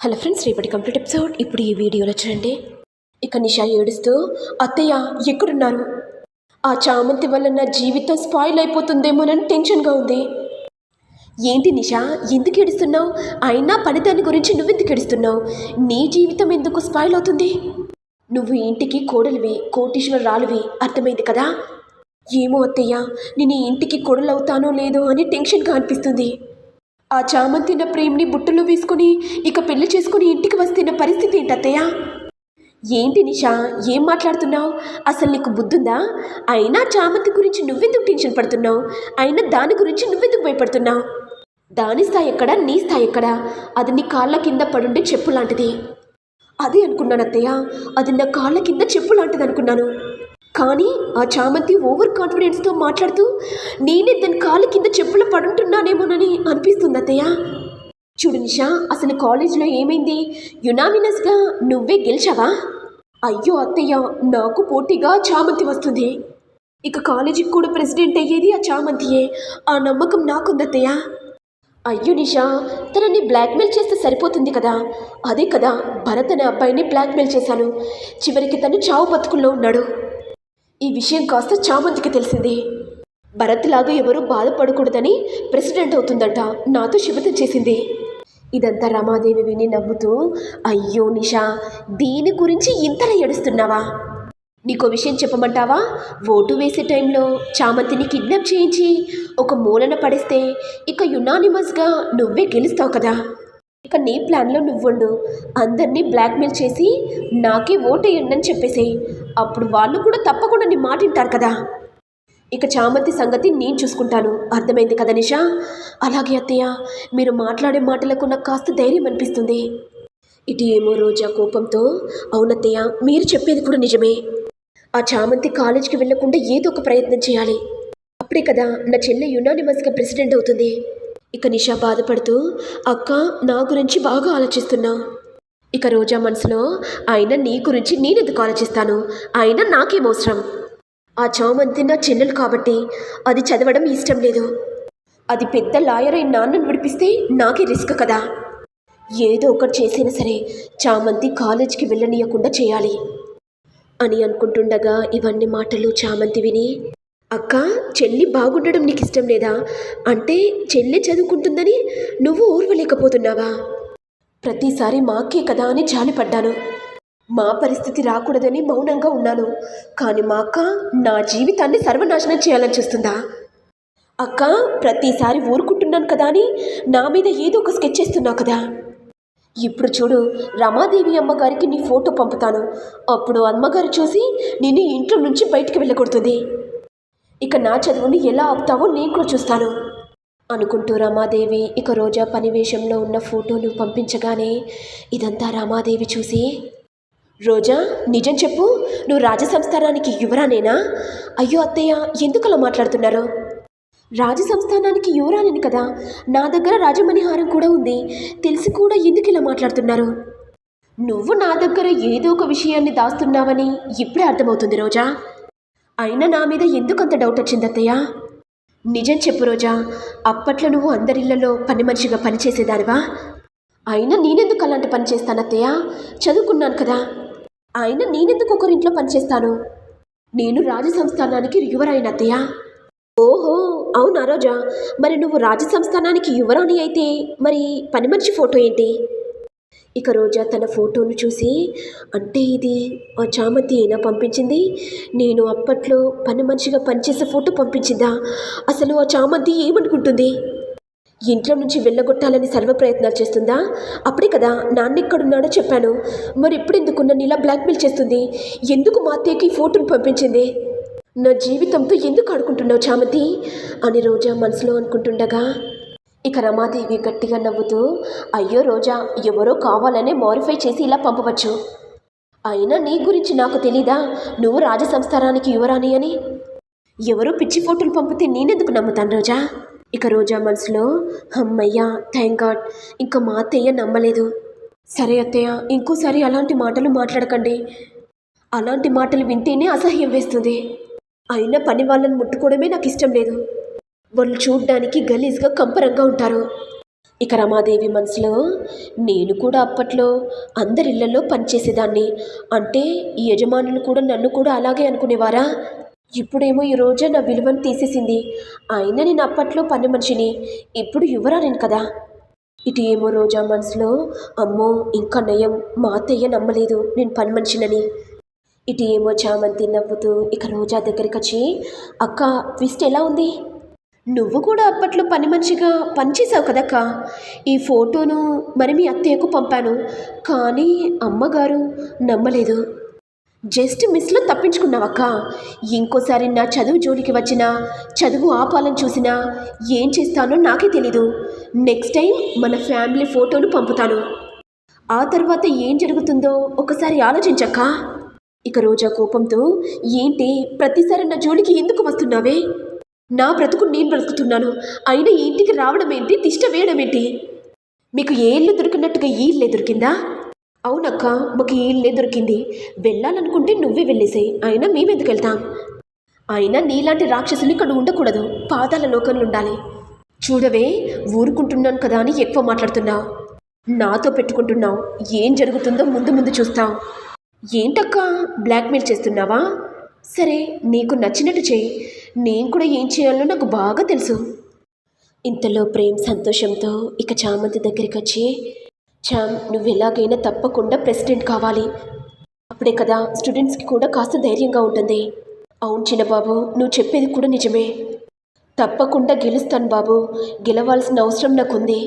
Hello friends రేపటి complete episode. ఇప్పుడు ఈ వీడియోలో చూడండి. ఇక నిషా ఏడుస్తూ అత్తయ్య ఎక్కడున్నారు? ఆ చామంతి వల్ల నా జీవితం స్పాయిల్ అయిపోతుందేమోనని టెన్షన్గా ఉంది. ఏంటి నిషా ఎందుకు ఏడుస్తున్నావు? అయినా పనిదాని గురించి నువ్వెందుకు ఏడుస్తున్నావు? నీ జీవితం ఎందుకు స్పాయిల్ అవుతుంది? నువ్వు ఇంటికి కోడలివి కోటీశ్వరరాలువి అర్థమైంది కదా? ఏమో అత్తయ్య నేను ఇంటికి కొడలవుతానో లేదో అని టెన్షన్గా అనిపిస్తుంది. ఆ చామంతి నా ప్రేమ్ని బుట్టలో వేసుకొని ఇక పెళ్ళి చేసుకుని ఇంటికి వస్తున్న పరిస్థితి ఏంటి ఏంటి నిషా ఏం మాట్లాడుతున్నావు? అసలు నీకు బుద్ధుందా? అయినా చామంతి గురించి నువ్వెందుకు టెన్షన్ పడుతున్నావు? అయినా దాని గురించి నువ్వెందుకు భయపడుతున్నావు? దాని స్థాయి ఎక్కడ నీ స్థాయి ఎక్కడ? అది నీ కాళ్ళ కింద పడుండే చెప్పు లాంటిది. అదే అనుకున్నాను అత్తయ్య. అది నా కాళ్ళ కింద చెప్పు లాంటిది అనుకున్నాను. కానీ ఆ చామంతి ఓవర్ కాన్ఫిడెన్స్తో మాట్లాడుతూ నేనే దాని కాళ్ళ కింద చెప్పులు పడుంటున్నానేమోనని అనిపిస్తుంది అత్తయ్య. చూడు నిషా అసలు కాలేజీలో ఏమైంది? యునామినస్గా నువ్వే గెలిచావా? అయ్యో అత్తయ్య నాకు పోటీగా చామంతి వస్తుంది. ఇక కాలేజీకి కూడా ప్రెసిడెంట్ అయ్యేది ఆ చామంతియే. ఆ నమ్మకం నాకుందత్తయ్య అయ్యో నిషా తనని బ్లాక్మెయిల్ చేస్తే సరిపోతుంది కదా. అదే కదా భరత్ అనే అబ్బాయిని బ్లాక్మెయిల్ చేశాను. చివరికి తను చావు బతుకుల్లో ఉన్నాడు. ఈ విషయం కాస్త చామంతికి తెలిసింది. భరత్ లాగా ఎవరూ బాధపడకూడదని ప్రెసిడెంట్ అవుతుందంట. నాతో శపథం చేసింది. ఇదంతా రమాదేవి విని నవ్వుతూ అయ్యో నిషా దీని గురించి ఇంతలా ఏడుస్తున్నావా? నీకో విషయం చెప్పమంటావా? ఓటు వేసే టైంలో చామంతిని కిడ్నాప్ చేయించి ఒక మూలన పడేస్తే ఇక యునానిమస్గా నువ్వే గెలుస్తావు కదా. ఇక నీ ప్లాన్లో నువ్వుండు. అందరినీ బ్లాక్మెయిల్ చేసి నాకే ఓటేయండి అని చెప్పేసి అప్పుడు వాళ్ళు కూడా తప్పకుండా నీ మాట వింటారు కదా. ఇక చామంతి సంగతి నేను చూసుకుంటాను. అర్థమైంది కదా నిషా? అలాగే అత్తయ్య మీరు మాట్లాడే మాటలకు నాకు కాస్త ధైర్యం అనిపిస్తుంది. ఇటు ఏమో రోజా కోపంతో అవునత్తయ్య మీరు చెప్పేది కూడా నిజమే. ఆ చామంతి కాలేజీకి వెళ్ళకుండా ఏదో ఒక ప్రయత్నం చేయాలి. అప్పుడే కదా నా చెల్లె యునానిమస్గా ప్రెసిడెంట్ అవుతుంది. ఇక నిషా బాధపడుతూ అక్క నా గురించి బాగా ఆలోచిస్తున్నా. ఇక రోజా మనసులో ఆయన నీ గురించి నేనెందుకు ఆలోచిస్తాను? ఆయన నాకేమవసరం ఆ చామంతి నా చెల్లెలు కాబట్టి అది చదవడం ఇష్టం లేదు. అది పెద్ద లాయర్ అయిన నాన్నను విడిపిస్తే నాకే రిస్క్ కదా? ఏదో ఒకటి చేసినా సరే చామంతి కాలేజీకి వెళ్ళనీయకుండా చేయాలి అని అనుకుంటుండగా ఇవన్నీ మాటలు చామంతి విని అక్క చెల్లి బాగుండడం నీకు ఇష్టం లేదా? అంటే చెల్లి చదువుకుంటుందని నువ్వు ఓర్వలేకపోతున్నావా ప్రతిసారి మాకే కదా అని జాలిపడ్డాను. మా పరిస్థితి రాకూడదని మౌనంగా ఉన్నాను. కానీ మా అక్క నా జీవితాన్ని సర్వనాశనం చేయాలని చూస్తుందా? అక్క ప్రతిసారి ఊరుకుంటున్నాను కదా అని నా మీద ఏదో ఒక స్కెచ్ చేస్తున్నావు కదా. ఇప్పుడు చూడు రమాదేవి అమ్మగారికి నీ ఫోటో పంపుతాను. అప్పుడు అమ్మగారు చూసి నిన్ను ఇంట్లో నుంచి బయటికి వెళ్ళకూడుతుంది. ఇక నా చదువుని ఎలా ఆపుతావో నేను కూడా చూస్తాను. అనుకుంటూ రమాదేవి ఇక రోజా పనివేషంలో ఉన్న ఫోటోను పంపించగానే ఇదంతా రమాదేవి చూసి రోజా నిజం చెప్పు నువ్వు రాజసంస్థానానికి యువరానేనా? అయ్యో అత్తయ్య ఎందుకలా మాట్లాడుతున్నారు? మాట్లాడుతున్నారు రాజసంస్థానానికి యువరానని కదా నా దగ్గర రాజమణిహారం కూడా ఉంది తెలిసి కూడా ఎందుకు ఇలా మాట్లాడుతున్నారు? నువ్వు నా దగ్గర ఏదో ఒక విషయాన్ని దాస్తున్నావని ఇప్పుడే అర్థమవుతుంది రోజా. అయినా నా మీద ఎందుకు అంత డౌట్ వచ్చింది అత్తయ్య? నిజం చెప్పు రోజా. అప్పట్లో నువ్వు అందరిళ్ళలో పని మనిషిగా పనిచేసేదానివా? అయినా నేనెందుకు అలాంటి పని చేస్తానత్తయ్య చదువుకున్నాను కదా. అయినా నేనెందుకు ఒకరింట్లో పనిచేస్తాను నేను రాజసంస్థానానికి యువరాయిన అత్తయ్య. ఓహో అవునా రోజా? మరి నువ్వు రాజ సంస్థానానికి యువరాణి అయితే మరి పని మనిషి ఫోటో ఏంటి? ఇక రోజా తన ఫోటోను చూసి అంటే ఇది ఆ చామంతి అయినా పంపించింది? నేను అప్పట్లో పని మనిషిగా పనిచేసే ఫోటో పంపించిందా? అసలు ఆ చామంతి ఏమనుకుంటుంది? ఇంట్లో నుంచి వెళ్ళగొట్టాలని సర్వ ప్రయత్నాలు చేస్తుందా? అప్పుడే కదా నాన్న ఎక్కడున్నాడో చెప్పాను. మరి ఇప్పుడు ఎందుకు నన్ను ఇలా బ్లాక్మెయిల్ చేస్తుంది? ఎందుకు మా అత్తయ్యకి ఫోటోను పంపించింది? నా జీవితంతో ఎందుకు ఆడుకుంటున్నావు చామతి? అని రోజా మనసులో అనుకుంటుండగా ఇక రమాదేవి గట్టిగా నవ్వుతూ అయ్యో రోజా ఎవరో కావాలనే మోరిఫై చేసి ఇలా పంపవచ్చు. అయినా నీ గురించి నాకు తెలీదా? నువ్వు రాజసంస్థానానికి యువరాని అని? ఎవరో పిచ్చి ఫోటోలు పంపితే నేనెందుకు నమ్ముతాను రోజా? ఇక రోజా మనసులో అమ్మయ్యా థ్యాంక్ గాడ్ ఇంకా మా అత్తయ్య నమ్మలేదు. సరే అత్తయ్య ఇంకోసారి అలాంటి మాటలు మాట్లాడకండి. అలాంటి మాటలు వింటేనే అసహ్యం వేస్తుంది. అయినా పని వాళ్ళని ముట్టుకోవడమే నాకు ఇష్టం లేదు. వాళ్ళు చూడ్డానికి గలీజ్గా కంపరంగా ఉంటారు. ఇక రమాదేవి మనసులో నేను కూడా అప్పట్లో అందరి ఇళ్ళలో పనిచేసేదాన్ని. అంటే ఈ యజమానులు కూడా నన్ను కూడా అలాగే అనుకునేవారా? ఇప్పుడేమో ఈ రోజే నా విలువను తీసేసింది. అయినా నేను అప్పట్లో పని మనిషిని. ఇప్పుడు యువరానేను కదా. ఇటు ఏమో రోజా మనసులో అమ్మో ఇంకా నయం మా అత్తయ్య నమ్మలేదు నేను పని మనిషినని. ఇటు ఏమో చామంతి నవ్వుతూ ఇక రోజా దగ్గరికి వచ్చి అక్క ట్విస్ట్ ఎలా ఉంది? నువ్వు కూడా అప్పట్లో పని మనిషిగా పనిచేసావు కదక్క. ఈ ఫోటోను మరి మీ అత్తయ్యకు పంపాను. కానీ అమ్మగారు నమ్మలేదు. జస్ట్ మిస్లో తప్పించుకున్నావక్క. ఇంకోసారి నా చదువు జోలికి వచ్చినా చదువు ఆపాలని చూసినా ఏం చేస్తానో నాకే తెలీదు. నెక్స్ట్ టైం మన ఫ్యామిలీ ఫోటోను పంపుతాను. ఆ తర్వాత ఏం జరుగుతుందో ఒకసారి ఆలోచించక్క. ఇక రోజా కోపంతో ఏంటి ప్రతిసారి నా జోలికి ఎందుకు వస్తున్నావే? నా బ్రతుకు నేను బ్రతుకుతున్నాను. అయినా ఈ ఇంటికి రావడం ఏంటి తిష్ట వేయడం ఏంటి మీకు ఏ ఇల్లు దొరికినట్టుగా ఈ ఇల్లే దొరికిందా? అవునక్క మాకు ఈ ఇల్లే దొరికింది. వెళ్ళాలనుకుంటే నువ్వే వెళ్ళేసాయి. అయినా మేమెందుకు వెళ్తాం? అయినా నీలాంటి రాక్షసులు ఇక్కడ ఉండకూడదు. పాదాల లోకంలో ఉండాలి. చూడవే ఊరుకుంటున్నాను కదా అని ఎక్కువ మాట్లాడుతున్నావు. నాతో పెట్టుకుంటున్నావు. ఏం జరుగుతుందో ముందు ముందు చూస్తావు. ఏంటక్క బ్లాక్మెయిల్ చేస్తున్నావా? సరే నీకు నచ్చినట్టు చేయి. నేను కూడా ఏం చేయాలో నాకు బాగా తెలుసు. ఇంతలో ప్రేమ్ సంతోషంతో ఇక చామంతి దగ్గరికి వచ్చి చామ్ నువ్వు ఎలాగైనా తప్పకుండా ప్రెసిడెంట్ కావాలి. అప్పుడే కదా స్టూడెంట్స్కి కూడా కాస్త ధైర్యంగా ఉంటుంది. అవును చిన్నబాబు నువ్వు చెప్పేది కూడా నిజమే. తప్పకుండా గెలుస్తాను బాబు. గెలవాల్సిన అవసరం నాకుంది.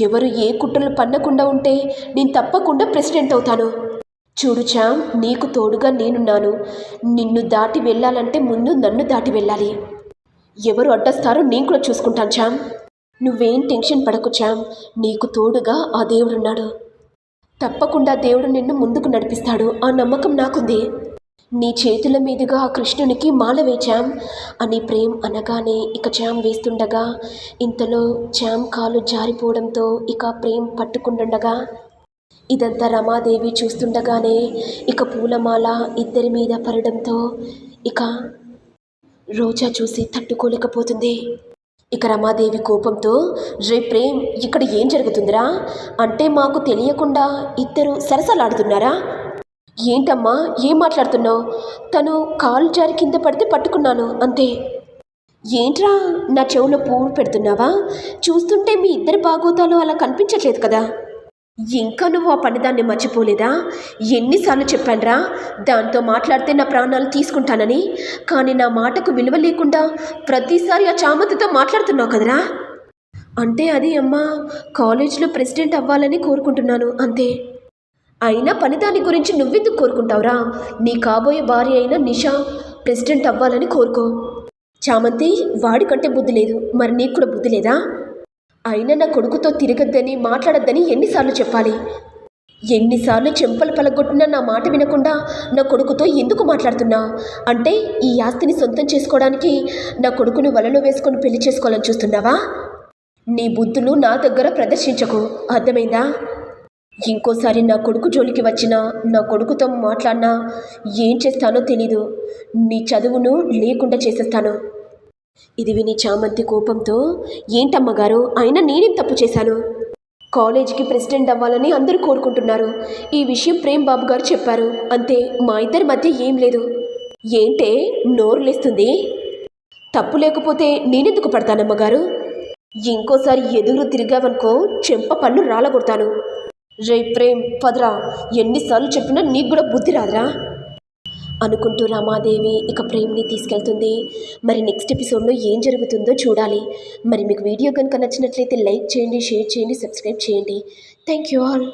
ఎవరు ఏ కుట్రలు పన్నకుండా ఉంటే నేను తప్పకుండా ప్రెసిడెంట్ అవుతాను. చూడు చామ్ నీకు తోడుగా నేనున్నాను. నిన్ను దాటి వెళ్ళాలంటే ముందు నన్ను దాటి వెళ్ళాలి. ఎవరు అడ్డస్తారో నేను కూడా చూసుకుంటాను చామ్ నువ్వేం టెన్షన్ పడకు చామ్ నీకు తోడుగా ఆ దేవుడున్నాడు. తప్పకుండా దేవుడు నిన్ను ముందుకు నడిపిస్తాడు. ఆ నమ్మకం నాకుంది. నీ చేతుల మీదుగా ఆ కృష్ణునికి మాల వేచాం అని ప్రేమ్ అనగానే ఇక చామ్ వేస్తుండగా ఇంతలో చామ్ కాలు జారిపోవడంతో ఇక ప్రేమ్ పట్టుకుంటుండగా ఇదంతా రమాదేవి చూస్తుండగానే ఇక పూలమాల ఇద్దరి మీద పడడంతో ఇక రోజా చూసి తట్టుకోలేకపోతుంది. ఇక రమాదేవి కోపంతో రే ప్రేమ్ ఇక్కడ ఏం జరుగుతుందిరా? అంటే మాకు తెలియకుండా ఇద్దరు సరసలాడుతున్నారా? ఏంటమ్మా ఏం మాట్లాడుతున్నావు? తను కాలు జారి కింద పడితే పట్టుకున్నాను అంతే. ఏంట్రా నా చెవులో పువ్వులు పెడుతున్నావా? చూస్తుంటే మీ ఇద్దరి బాగోతాలు అలా కనిపించట్లేదు కదా. ఇంకా నువ్వు ఆ పనిదాన్ని మర్చిపోలేదా? ఎన్నిసార్లు చెప్పానురా దాంతో మాట్లాడితే నా ప్రాణాలు తీసుకుంటానని. కానీ నా మాటకు విలువ లేకుండా ప్రతిసారి ఆ చామంతితో మాట్లాడుతున్నావు కదరా? అంటే అది అమ్మా కాలేజీలో ప్రెసిడెంట్ అవ్వాలని కోరుకుంటున్నాను అంతే. అయినా పనిదాని గురించి నువ్వెందుకు కోరుకుంటావురా? నీ కాబోయే భార్య అయిన నిషా ప్రెసిడెంట్ అవ్వాలని కోరుకో. చామంతి వాడికంటే బుద్ధి లేదు. మరి నీకు కూడా బుద్ధి లేదా? అయినా నా కొడుకుతో తిరగద్దని మాట్లాడద్దని ఎన్నిసార్లు చెప్పాలి? ఎన్నిసార్లు చెంపలు పలగొట్టినా నా మాట వినకుండా నా కొడుకుతో ఎందుకు మాట్లాడుతున్నా? అంటే ఈ ఆస్తిని సొంతం చేసుకోవడానికి నా కొడుకును వలలో వేసుకొని పెళ్ళి చేసుకోవాలని చూస్తున్నావా? నీ బుద్ధులు నా దగ్గర ప్రదర్శించకు. అర్థమైందా? ఇంకోసారి నా కొడుకు జోలికి వచ్చినా నా కొడుకుతో మాట్లాడినా ఏం చేస్తానో తెలీదు. నీ చదువును లేకుండా చేసేస్తాను. ఇది విని చామంతి కోపంతో ఏంటమ్మగారు ఆయన నేనేం తప్పు చేశాను? కాలేజీకి ప్రెసిడెంట్ అవ్వాలని అందరూ కోరుకుంటున్నారు. ఈ విషయం ప్రేమ్ బాబు గారు చెప్పారు. అంతే మా ఇద్దరి మధ్య ఏం లేదు. ఏంటే నోరు లేస్తుంది తప్పు లేకపోతే నేనెందుకు పడతానమ్మగారు? ఇంకోసారి ఎదురు తిరిగావనుకో చెంప పళ్ళు రాలగొడతాను. రే ప్రేమ్ పదరా. ఎన్నిసార్లు చెప్పినా నీకు కూడా బుద్ధి రాదురా. అనుకుంటూ రమాదేవి ఇక ప్రేమ్ని తీసుకెళ్తుంది. మరి నెక్స్ట్ ఎపిసోడ్లో ఏం జరుగుతుందో చూడాలి. మరి మీకు వీడియో కనుక నచ్చినట్లయితే లైక్ చేయండి షేర్ చేయండి సబ్స్క్రైబ్ చేయండి. Thank you all